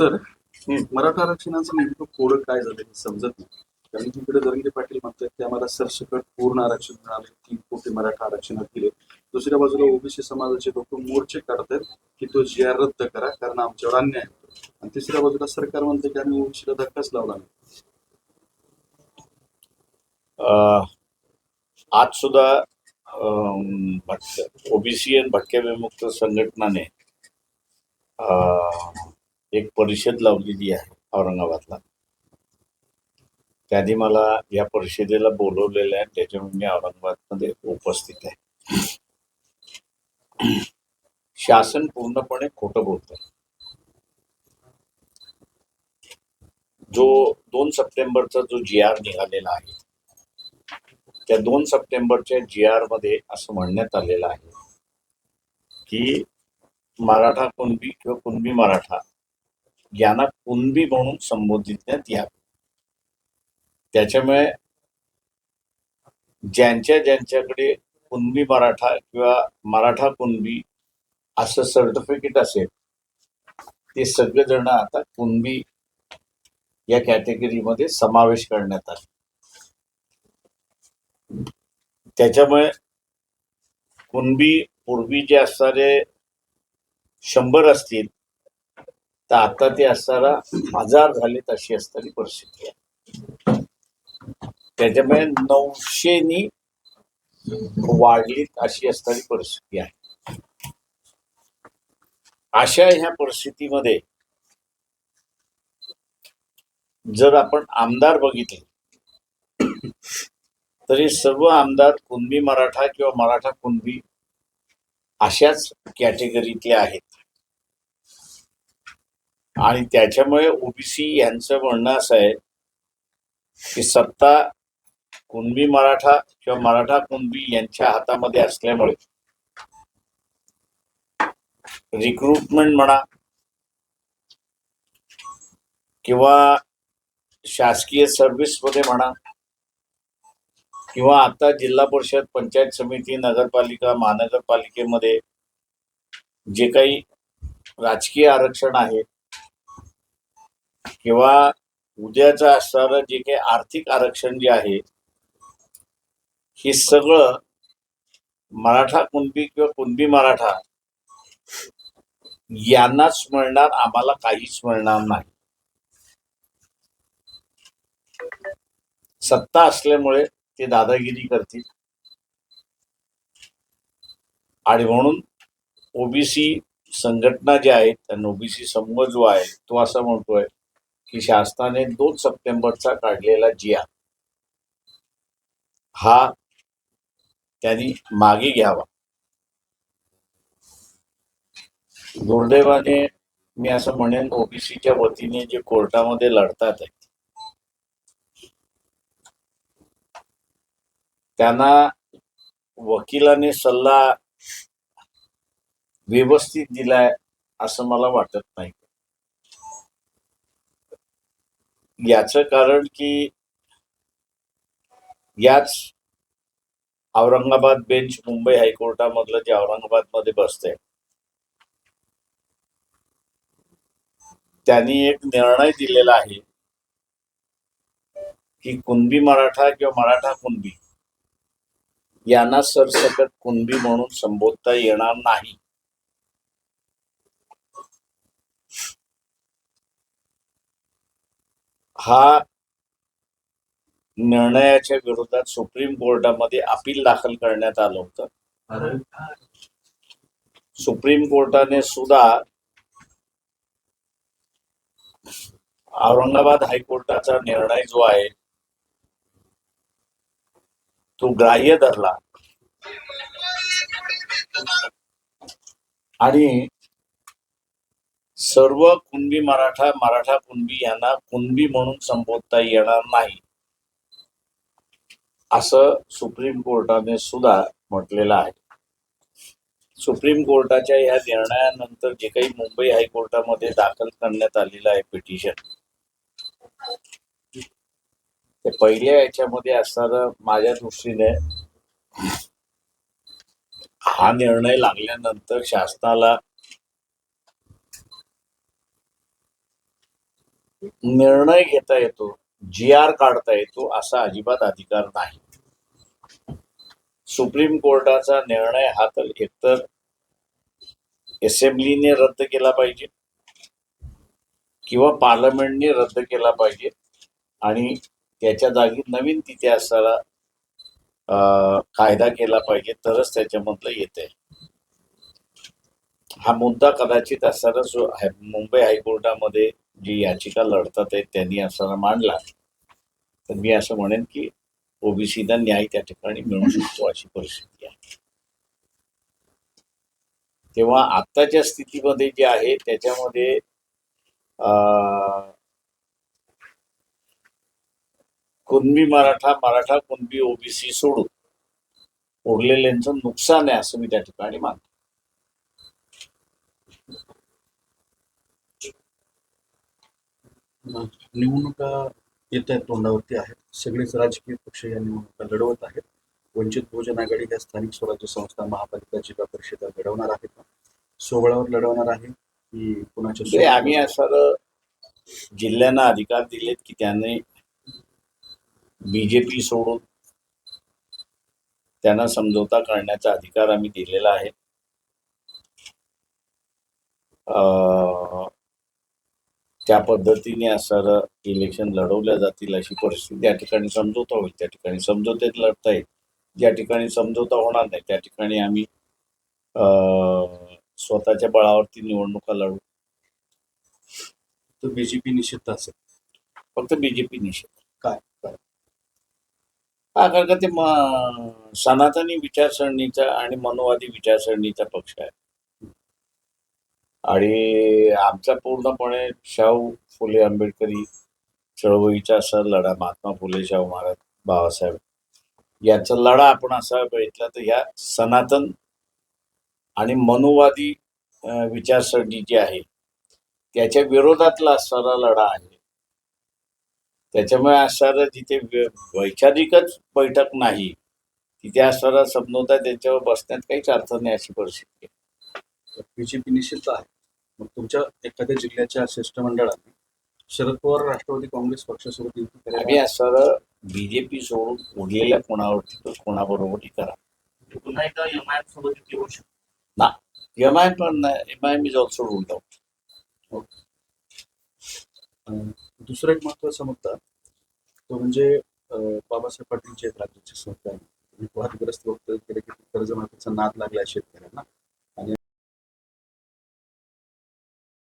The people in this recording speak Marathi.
सर मराठा आरक्षणाचं नेमकं कोड काय झालं समजत नाही. कारण तिकडे इकडे पाटील म्हणतात की आम्हाला सरसकट पूर्ण आरक्षण मिळाले तीन कोटी मराठा आरक्षणात दिले. दुसऱ्या बाजूला ओबीसी समाजाचे लोक मोर्चे काढतात की तो जी आर रद्द करा कारण आमच्यावर अन्याय होतो. आणि तिसऱ्या बाजूला सरकार म्हणते की आम्ही ओबीसीला धक्काच लावला नाही. आज सुद्धा ओबीसी आणि भटक्या विमुक्त संघटनाने एक परिषद लावलेली आहे औरंगाबादला. त्यांनी मला या परिषदेला बोलवलेलं आहे त्याच्यामुळे मी औरंगाबादमध्ये उपस्थित आहे. शासन पूर्णपणे खोटं बोलत जो दोन सप्टेंबरचा जो जी आर निघालेला आहे त्या दोन सप्टेंबरच्या जी आरमध्ये असं म्हणण्यात आलेलं आहे की मराठा कुणबी किंवा कुणबी मराठा यांना कुणबी म्हणून संबोधित यावं त्याच्यामुळे ज्यांच्या ज्यांच्याकडे कुणबी मराठा किंवा मराठा कुणबी असं सर्टिफिकेट असेल ते सगळेजण आता कुणबी या कॅटेगरीमध्ये समावेश करण्यात आले. त्याच्यामुळे कुणबी पूर्वी जे असणारे शंभर असतील तर आता ते असणारा हजार झालेत अशी असणारी परिस्थिती आहे. त्याच्यामुळे नऊशेनी वाढलीत अशी असणारी परिस्थिती आहे. अशा ह्या परिस्थितीमध्ये जर आपण आमदार बघितले तरी सर्व आमदार कुणबी मराठा किंवा मराठा कुणबी अशाच कॅटेगरीतले आहेत. आणि त्याच्यामुळे ओबीसी यांचं म्हणणं असं आहे की सत्ता कुणबी मराठा किंवा मराठा कुणबी यांच्या हातामध्ये असल्यामुळे रिक्रुटमेंट म्हणा किंवा शासकीय सर्व्हिसमध्ये म्हणा किंवा आता जिल्हा परिषद पंचायत समिती नगरपालिका महानगरपालिकेमध्ये जे काही राजकीय आरक्षण आहे किंवा उद्याचं असणारं जे काही आर्थिक आरक्षण जे आहे हे सगळं मराठा कुणबी किंवा कुणबी मराठा यांनाच मिळणार आम्हाला काहीच मिळणार नाही. सत्ता असल्यामुळे ते दादागिरी करतील. आणि म्हणून ओबीसी संघटना ज्या आहेत त्यांना ओबीसी समूह जो आहे तो असं म्हणतोय की शासनाने दोन सप्टेंबरचा काढलेला जिया हा त्यांनी मागे घ्यावा. दुर्दैवाने मी असं म्हणेन ओबीसीच्या वतीने जे कोर्टामध्ये लढतात आहेत त्यांना वकिलाने सल्ला व्यवस्थित दिलाय असं मला वाटत नाही. याचं कारण की याच औरंगाबाद बेंच मुंबई हायकोर्टामधलं जे औरंगाबादमध्ये बसते त्यांनी एक निर्णय दिलेला आहे की कुणबी मराठा किंवा मराठा कुणबी यांना सरसकट कुणबी म्हणून संबोधता येणार नाही. हा निर्णयाच्या विरोधात सुप्रीम कोर्टामध्ये अपील दाखल करण्यात आलं होतं. सुप्रीम कोर्टाने सुद्धा औरंगाबाद हायकोर्टाचा निर्णय जो आहे तो ग्राह्य धरला. आणि सर्व कुणबी मराठा मराठा कुणबी यांना कुणबी म्हणून संबोधता येणार नाही. असं सुप्रीम कोर्टाने सुद्धा म्हटलेलं आहे. सुप्रीम कोर्टाच्या या निर्णयानंतर जे काही मुंबई हायकोर्टामध्ये दाखल करण्यात आलेलं आहे पिटिशन ते पहिल्या याच्यामध्ये असणारं माझ्या दृष्टीने हा निर्णय लागल्यानंतर शासनाला निर्णय घेता येतो जी आर काढता येतो असा अजिबात अधिकार नाही. सुप्रीम कोर्टाचा निर्णय हा तर एकतर असेंब्लीने रद्द केला पाहिजे किंवा पार्लमेंटने रद्द केला पाहिजे आणि त्याच्या जागी नवीन तिथे असणारा कायदा केला पाहिजे तरच त्याच्यामधलं येते हा मुद्दा कदाचित असताना मुंबई हायकोर्टामध्ये जी याचिका लढतात आहेत त्यांनी असा मांडला. तर मी असं म्हणेन की ओबीसीला न्याय त्या ठिकाणी मिळू शकतो अशी परिस्थिती आहे. तेव्हा आत्ताच्या स्थितीमध्ये जे आहे त्याच्यामध्ये कुणबी मराठा मराठा कुणबी ओबीसी सोडून उरलेल्यांचं नुकसान आहे असं मी त्या ठिकाणी मानतो. निवडणुका येत आहेत तोंडावरती आहेत. सगळेच राजकीय पक्ष या निवडणुका लढवत आहेत. वंचित बहुजन आघाडी या स्थानिक स्वराज्य संस्था महापालिका जिल्हा परिषदा लढवणार आहेत सोहळ्यावर लढवणार आहे की कुणाच्या म्हणजे आम्ही असं जिल्ह्यांना अधिकार दिलेत की त्याने बीजेपी सोडून त्यांना समझोता करण्याचा अधिकार आम्ही दिलेला आहे. त्या पद्धतीने असं इलेक्शन लढवल्या जातील अशी परिस्थिती त्या ठिकाणी समझोता होईल. त्या ठिकाणी समझोतेत लढता येईल. ज्या ठिकाणी समझोता होणार नाही त्या ठिकाणी आम्ही अं, स्वतःच्या बळावरती निवडणुका लढू. तर बीजेपी निषिद्ध असेल. फक्त बीजेपी निषेध काय? काय? हा कारण का ते म- सनातनी विचारसरणीचा आणि मनोवादी विचारसरणीचा पक्ष आहे. आणि आमचा पूर्णपणे शाहू फुले आंबेडकरी चळवळीचा असा लढा महात्मा फुले शाहू महाराज बाबासाहेब याचा लढा आपण असा बघितला तर या सनातन आणि मनुवादी विचारसरणी जी आहे त्याच्या विरोधातला असणारा लढा आहे. त्याच्यामुळे असणारं जिथे वैचारिकच बैठक नाही तिथे असणारा समजवता त्याच्यावर बसण्यात काहीच अर्थ नाही अशी परिस्थिती आहे. बीजेपी निषिद्ध आहे. मग तुमच्या एखाद्या जिल्ह्याच्या शिष्टमंडळाने शरद पवार राष्ट्रवादी काँग्रेस पक्षासोबत युती आम्ही करायला असणारं बीजेपी सोडून उरलेल्या कोणावरती तो कोणाबरोबरही करा. पुन्हा एकदा एमआयएम सोबत युती होऊ शकते. एम आय पण M I is also ruled out दुसरा एक महत्त्वाचा मुद्दा तो म्हणजे बाबासाहेब पाटील जे राज्याचे सरकार वादग्रस्त वक्तव्य केले की कर्जमाफीचा नाद लागलाय शेतकऱ्यांना.